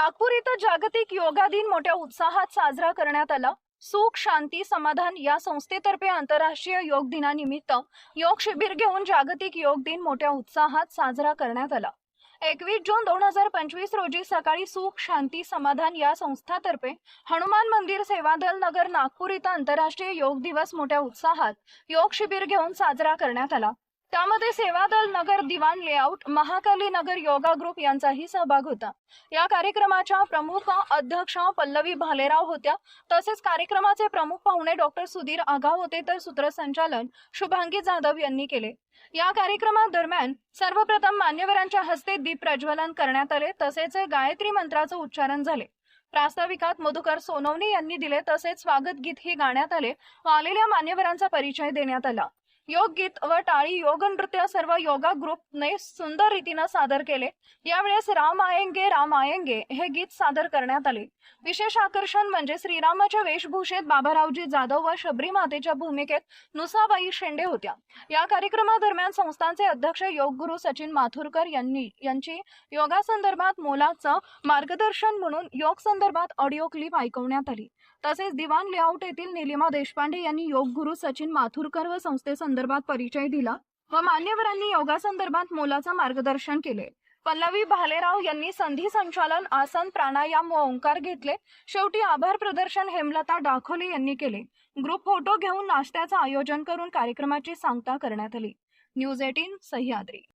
नागपूर इथं जागतिक योगा दिन मोठ्या उत्साहात साजरा करण्यात आला. सुख शांती समाधान या संस्थेतर्फे आंतरराष्ट्रीय योग दिनानिमित्त योग शिबिर घेऊन जागतिक योग दिन मोठ्या उत्साहात साजरा करण्यात आला. एकवीस जून दोन हजार पंचवीस रोजी सकाळी सुख शांती समाधान या संस्थातर्फे हनुमान मंदिर सेवादल नगर नागपूर इथं आंतरराष्ट्रीय योग दिवस मोठ्या उत्साहात योग शिबिर घेऊन साजरा करण्यात आला. त्यामध्ये Sevadal Nagar Diwan layout Mahakali Nagar yoga group यांचाही सहभाग होता. या कार्यक्रमाच्या प्रमुख अध्यक्ष पल्लवी भालेराव होत्या. तसेच कार्यक्रमाचे प्रमुख पाहुणे डॉक्टर सुधीर आघाव होते तर सूत्रसंचालन शुभांगी जाधव यांनी केले. या कार्यक्रमादरम्यान सर्वप्रथम मान्यवरांच्या हस्ते दीप प्रज्वलन करण्यात आले. तसेच गायत्री मंत्राचं उच्चारण झाले. प्रास्ताविकात मधुकर सोनवणे यांनी दिले. तसेच स्वागत गीत हे गाण्यात आले व आलेल्या मान्यवरांचा परिचय देण्यात आला. योग गीत व टाळी योग नृत्य सर्व योगा ग्रुपने सुंदर रीतीनं सादर केले. यावेळेस राम आयंगे राम आयंगे हे गीत सादर करण्यात आले. विशेष आकर्षण म्हणजे श्रीरामाच्या वेशभूषेत बाबारावजी जाधव व शबरी मातेच्या भूमिकेत नुसाबाई शेंडे होत्या. या कार्यक्रमादरम्यान संस्थांचे अध्यक्ष योग गुरु सचिन माथुरकर यांनी यांची योगासंदर्भात मोलाचं मार्गदर्शन म्हणून योग संदर्भात ऑडिओ क्लिप ऐकवण्यात आली. तसेच दिवाण लेआउट येथील निलिमा देशपांडे यांनी योग गुरु सचिन माथुरकर व संस्थेसंदर्भात परिचय दिला व मान्यवरांनी योगासंदर्भात मोलाचं मार्गदर्शन केले. पल्लवी भालेराव यांनी संधी संचालन आसन प्राणायाम व ओंकार घेतले. शेवटी आभार प्रदर्शन हेमलता डाखोले यांनी केले. ग्रुप फोटो घेऊन नाश्त्याचं आयोजन करून कार्यक्रमाची सांगता करण्यात आली. News eighteen Sahyadri.